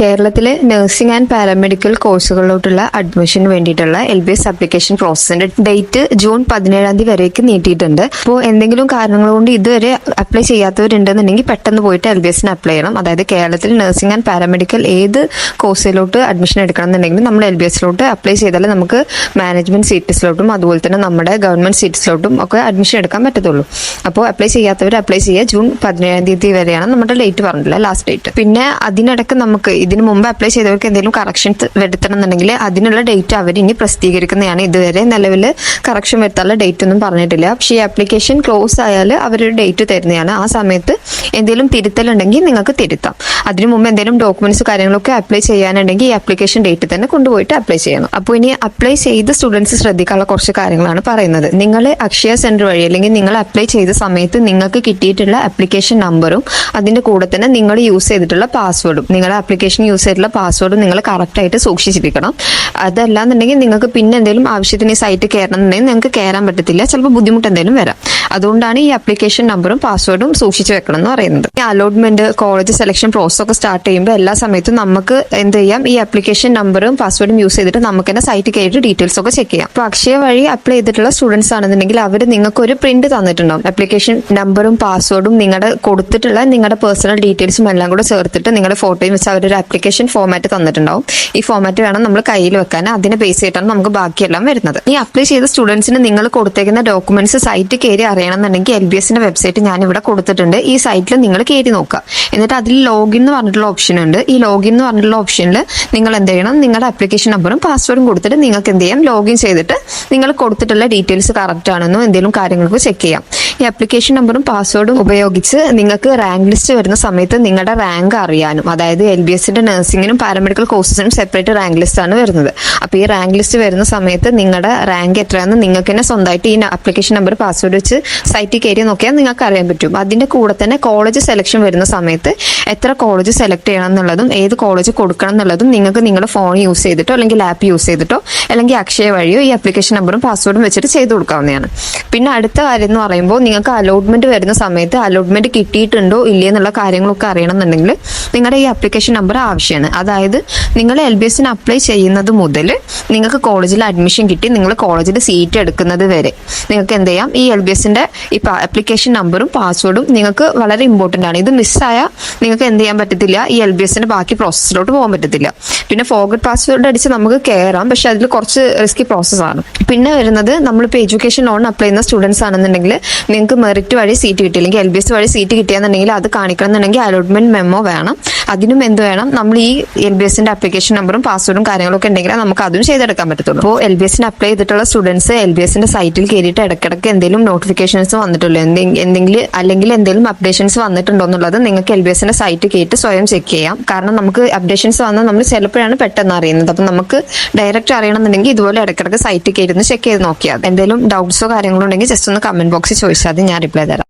കേരളത്തിലെ nursing and paramedical കോഴ്സുകളിലോട്ടുള്ള അഡ്മിഷന് വേണ്ടിയിട്ടുള്ള എൽ ബി എസ് അപ്ലിക്കേഷൻ പ്രോസസ്സിന്റെ ഡേറ്റ് ജൂൺ പതിനേഴാം തീയതി വരേക്ക് നീട്ടിയിട്ടുണ്ട്. അപ്പോൾ എന്തെങ്കിലും കാരണങ്ങൾ കൊണ്ട് ഇതുവരെ അപ്ലൈ ചെയ്യാത്തവരുണ്ടെന്നുണ്ടെങ്കിൽ പെട്ടെന്ന് പോയിട്ട് എൽ ബി എസിന് അപ്ലൈ ചെയ്യണം. അതായത് കേരളത്തിൽ നഴ്സിംഗ് ആൻഡ് പാരാമെഡിക്കൽ ഏത് കോഴ്സിലോട്ട് അഡ്മിഷൻ എടുക്കണം എന്നുണ്ടെങ്കിൽ നമ്മൾ എൽ ബി എസിലോട്ട് അപ്ലൈ ചെയ്താലേ നമുക്ക് മാനേജ്മെന്റ് സീറ്റ്സിലോട്ടും അതുപോലെ തന്നെ നമ്മുടെ ഗവൺമെന്റ് സീറ്റ്സിലോട്ടും ഒക്കെ അഡ്മിഷൻ എടുക്കാൻ പറ്റത്തുള്ളൂ. അപ്പോൾ അപ്ലൈ ചെയ്യാത്തവർ അപ്ലൈ ചെയ്യുക. ജൂൺ പതിനേഴാം തീയതി വരെയാണ് നമ്മുടെ ഡേറ്റ് പറഞ്ഞിട്ടുള്ളത് ലാസ്റ്റ് ഡേറ്റ് പിന്നെ അതിനിടക്ക് നമുക്ക് ഇതിന് മുമ്പ് അപ്ലൈ ചെയ്തവർക്ക് എന്തെങ്കിലും കറക്ഷൻ വരുത്തണം എന്നുണ്ടെങ്കിൽ അതിനുള്ള ഡേറ്റ് അവർ ഇനി പ്രസിദ്ധീകരിക്കുന്നതാണ്. ഇതുവരെ നിലവിൽ കറക്ഷൻ വരുത്താനുള്ള ഡേറ്റ് ഒന്നും പറഞ്ഞിട്ടില്ല. പക്ഷേ ഈ ആപ്ലിക്കേഷൻ ക്ലോസ് ആയാൽ അവരൊരു ഡേറ്റ് തരുന്നതാണ്. ആ സമയത്ത് എന്തെങ്കിലും തിരുത്തലുണ്ടെങ്കിൽ നിങ്ങൾക്ക് തിരുത്താം. അതിനു മുമ്പ് എന്തെങ്കിലും ഡോക്യുമെന്റ്സ് കാര്യങ്ങളൊക്കെ അപ്ലൈ ചെയ്യാനുണ്ടെങ്കിൽ ഈ ആപ്ലിക്കേഷൻ ഡേറ്റ് തന്നെ കൊണ്ടുപോയിട്ട് അപ്ലൈ ചെയ്യണം. അപ്പോൾ ഇനി അപ്ലൈ ചെയ്ത സ്റ്റുഡൻസ് ശ്രദ്ധിക്കാനുള്ള കുറച്ച് കാര്യങ്ങളാണ് പറയുന്നത്. നിങ്ങൾ അക്ഷയ സെന്റർ വഴി അല്ലെങ്കിൽ നിങ്ങൾ അപ്ലൈ ചെയ്ത സമയത്ത് നിങ്ങൾക്ക് കിട്ടിയിട്ടുള്ള ആപ്ലിക്കേഷൻ നമ്പറും അതിന്റെ കൂടെ തന്നെ നിങ്ങൾ യൂസ് ചെയ്തിട്ടുള്ള പാസ്വേഡും നിങ്ങളുടെ ആപ്ലിക്കേഷൻ യൂസ് ചെയ്തിട്ടുള്ള പാസ്വേഡ് നിങ്ങൾ കറക്റ്റായിട്ട് സൂക്ഷിച്ചിരിക്കണം സൂക്ഷിച്ചിരിക്കണം. അതല്ലാന്നുണ്ടെങ്കിൽ നിങ്ങൾക്ക് പിന്നെ എന്തെങ്കിലും ആവശ്യത്തിന് ഈ സൈറ്റ് കയറണം എന്നുണ്ടെങ്കിൽ നിങ്ങൾക്ക് കയറാൻ പറ്റത്തില്ല. ചിലപ്പോൾ ബുദ്ധിമുട്ട് എന്തെങ്കിലും വരാം. അതുകൊണ്ടാണ് ഈ ആപ്ലിക്കേഷൻ നമ്പറും പാസ്വേഡും സൂക്ഷിച്ചു വെക്കണം എന്ന് പറയുന്നത്. ഈ അലോട്ട്മെന്റ് കോളേജ് സെലക്ഷൻ പ്രോസസ് ഒക്കെ സ്റ്റാർട്ട് ചെയ്യുമ്പോൾ എല്ലാ സമയത്തും നമുക്ക് എന്ത് ചെയ്യാം? ഈ ആപ്ലിക്കേഷൻ നമ്പറും പാസ്വേഡും യൂസ് ചെയ്തിട്ട് നമുക്ക് തന്നെ സൈറ്റ് കയറിയിട്ട് ഡീറ്റെയിൽസ് ഒക്കെ ചെക്ക് ചെയ്യാം. അപ്പോൾ അക്ഷയ വഴി അപ്ലൈ ചെയ്തിട്ടുള്ള സ്റ്റുഡൻസ് ആണെന്നുണ്ടെങ്കിൽ അവർ നിങ്ങൾക്ക് ഒരു പ്രിന്റ് തന്നിട്ടുണ്ടാവും. ആപ്ലിക്കേഷൻ നമ്പറും പാസ്വേഡും നിങ്ങളുടെ കൊടുത്തിട്ടുള്ള നിങ്ങളുടെ പേഴ്സണൽ ഡീറ്റെയിൽസും എല്ലാം കൂടെ ചേർത്തിട്ട് നിങ്ങളുടെ ഫോട്ടോയും വെച്ച് അവരൊരു ആപ്ലിക്കേഷൻ ഫോമാറ്റ് തന്നിട്ടുണ്ടാവും. ഈ ഫോമാറ്റ് വേണം നമ്മൾ കയ്യിൽ വെക്കാൻ. അതിനെ ബേസ് ചെയ്തിട്ടാണ് നമുക്ക് ബാക്കിയെല്ലാം വരുന്നത്. ഈ അപ്ലൈ ചെയ്ത സ്റ്റുഡൻസിന് നിങ്ങൾ കൊടുത്തേക്കുന്ന ഡോക്യുമെന്റ്സ് സൈറ്റ് കയറി അറിയണമെന്നുണ്ടെങ്കിൽ എൽ ബി എസിന്റെ വെബ്സൈറ്റ് ഞാൻ ഇവിടെ കൊടുത്തിട്ടുണ്ട്. ഈ സൈറ്റിൽ നിങ്ങൾ കയറി നോക്കുക. എന്നിട്ട് അതിൽ ലോഗിൻ എന്ന് പറഞ്ഞിട്ടുള്ള ഓപ്ഷൻ ഉണ്ട്. ഈ ലോഗിൻ എന്ന് പറഞ്ഞിട്ടുള്ള ഓപ്ഷനിൽ നിങ്ങൾ എന്ത് ചെയ്യണം? നിങ്ങളുടെ അപ്ലിക്കേഷൻ നമ്പറും പാസ്വേഡും കൊടുത്തിട്ട് നിങ്ങൾക്ക് എന്ത് ചെയ്യാം? ലോഗിൻ ചെയ്തിട്ട് നിങ്ങൾ കൊടുത്തിട്ടുള്ള ഡീറ്റെയിൽസ് കറക്റ്റ് ആണെന്നോ എന്തെങ്കിലും കാര്യങ്ങൾക്ക് ചെക്ക് ചെയ്യാം. ഈ അപ്ലിക്കേഷൻ നമ്പറും പാസ്വേഡും ഉപയോഗിച്ച് നിങ്ങൾക്ക് റാങ്ക് ലിസ്റ്റ് വരുന്ന സമയത്ത് നിങ്ങളുടെ റാങ്ക് അറിയാനും അതായത് എൽ ബി എസിന്റെ നഴ്സിംഗിനും പാരാമെഡിക്കൽ കോഴ്സസിനും സെപ്പറേറ്റ് റാങ്ക് ലിസ്റ്റ് ആണ് വരുന്നത്. അപ്പോൾ ഈ റാങ്ക് ലിസ്റ്റ് വരുന്ന സമയത്ത് നിങ്ങളുടെ റാങ്ക് എത്രയാണെന്ന് നിങ്ങൾക്ക് തന്നെ സ്വന്തമായിട്ട് ഈ അപ്ലിക്കേഷൻ നമ്പർ പാസ്വേഡ് വെച്ച് സൈറ്റിൽ കയറി നോക്കിയാൽ നിങ്ങൾക്ക് അറിയാൻ പറ്റും. അതിന്റെ കൂടെ തന്നെ കോളേജ് സെലക്ഷൻ വരുന്ന സമയത്ത് എത്ര കോളേജ് സെലക്ട് ചെയ്യണം എന്നുള്ളതും ഏത് കോളേജ് കൊടുക്കണം എന്നുള്ളതും നിങ്ങൾക്ക് നിങ്ങളുടെ ഫോൺ യൂസ് ചെയ്തിട്ടോ അല്ലെങ്കിൽ ആപ്പ് യൂസ് ചെയ്തിട്ടോ അല്ലെങ്കിൽ അക്ഷയ വഴിയോ ഈ അപ്ലിക്കേഷൻ നമ്പറും പാസ്വേഡും വെച്ചിട്ട് ചെയ്ത് കൊടുക്കാവുന്നതാണ്. പിന്നെ അടുത്ത കാര്യം എന്ന് പറയുമ്പോൾ നിങ്ങൾക്ക് അലോട്ട്മെന്റ് വരുന്ന സമയത്ത് അലോട്ട്മെന്റ് കിട്ടിയിട്ടുണ്ടോ ഇല്ലേ എന്നുള്ള കാര്യങ്ങളൊക്കെ അറിയണമെന്നുണ്ടെങ്കിൽ നിങ്ങളുടെ ഈ അപ്ലിക്കേഷൻ നമ്പർ ആവശ്യമാണ്. അതായത് നിങ്ങൾ എൽ ബി എസിന് അപ്ലൈ ചെയ്യുന്നത് മുതൽ നിങ്ങൾക്ക് കോളേജിൽ അഡ്മിഷൻ കിട്ടി നിങ്ങൾ കോളേജിൽ സീറ്റ് എടുക്കുന്നത് വരെ. നിങ്ങൾക്ക് എന്ത് ചെയ്യാം? ഈ എൽ ബി എസിന്റെ ഈ അപ്ലിക്കേഷൻ നമ്പറും പാസ്വേഡും നിങ്ങൾക്ക് വളരെ ഇമ്പോർട്ടന്റ് ആണ്. ഇത് മിസ്സായാൽ നിങ്ങൾക്ക് എന്ത് ചെയ്യാൻ പറ്റത്തില്ല? ഈ എൽ ബി എസിന്റെ ബാക്കി പ്രോസസ്സിലോട്ട് പോകാൻ പറ്റത്തില്ല. പിന്നെ ഫോഗഡ് പാസ്വേഡ് അടിച്ച് നമുക്ക് കയറാം പക്ഷെ അതിൽ കുറച്ച് റിസ്കി പ്രോസസ്സാണ് പിന്നെ വരുന്നത് നമ്മളിപ്പോൾ എഡ്യൂക്കേഷൻ ലോൺ അപ്ലൈ ചെയ്യുന്ന സ്റ്റുഡൻസ് ആണെന്നുണ്ടെങ്കിൽ നിങ്ങൾക്ക് മെറിറ്റ് വഴി സീറ്റ് കിട്ടിയില്ലെങ്കിൽ എൽ ബി എസ് വഴി സീറ്റ് കിട്ടിയെന്നുണ്ടെങ്കിൽ അത് കാണിക്കണം എന്നുണ്ടെങ്കിൽ അലോട്ട്മെന്റ് മെമ്മോ വേണം. അതിനും എന്ത് വേണം? നമ്മൾ ഈ എൽ ബി എസിന്റെ അപ്ലിക്കേഷൻ നമ്പറും പാസ്വേഡും കാര്യങ്ങളൊക്കെ ഉണ്ടെങ്കിൽ നമുക്ക് അതും ചെയ്തെടുക്കാൻ പറ്റത്തുള്ളൂ. അപ്പോൾ എൽ ബി എസിന് അപ്ലൈ ചെയ്തിട്ടുള്ള സ്റ്റുഡൻസ് എൽ ബി എസിന്റെ സൈറ്റിൽ കയറിയിട്ട് ഇടയ്ക്കിടയ്ക്ക് എന്തെങ്കിലും നോട്ടിഫിക്കേഷൻസ് വന്നിട്ടുള്ളൂ. എന്തെങ്കിലും അല്ലെങ്കിൽ എന്തെങ്കിലും അപ്ഡേഷൻസ് വന്നിട്ടുണ്ടോ എന്നുള്ളത് നിങ്ങൾക്ക് എൽ ബി എസിന്റെ സൈറ്റ് കയറ്റി സ്വയം ചെക്ക് ചെയ്യാം. കാരണം നമുക്ക് അപ്ഡേഷൻസ് വന്നാൽ നമ്മൾ ചിലപ്പോഴാണ് പെട്ടെന്ന് അറിയുന്നത്. അപ്പം നമുക്ക് ഡയറക്റ്റ് അറിയണമെന്നുണ്ടെങ്കിൽ ഇതുപോലെ ഇടയ്ക്കിടയ്ക്ക് സൈറ്റ് കയറി ചെക്ക് ചെയ്ത് നോക്കിയാൽ എന്തെങ്കിലും ഡൗട്ട്സോ കാര്യങ്ങളോ ഉണ്ടെങ്കിൽ ജസ്റ്റ് ഒന്ന് കമന്റ് ബോക്സിൽ ചോദിച്ചാൽ മതി ഞാൻ റിപ്ലൈ തരാം.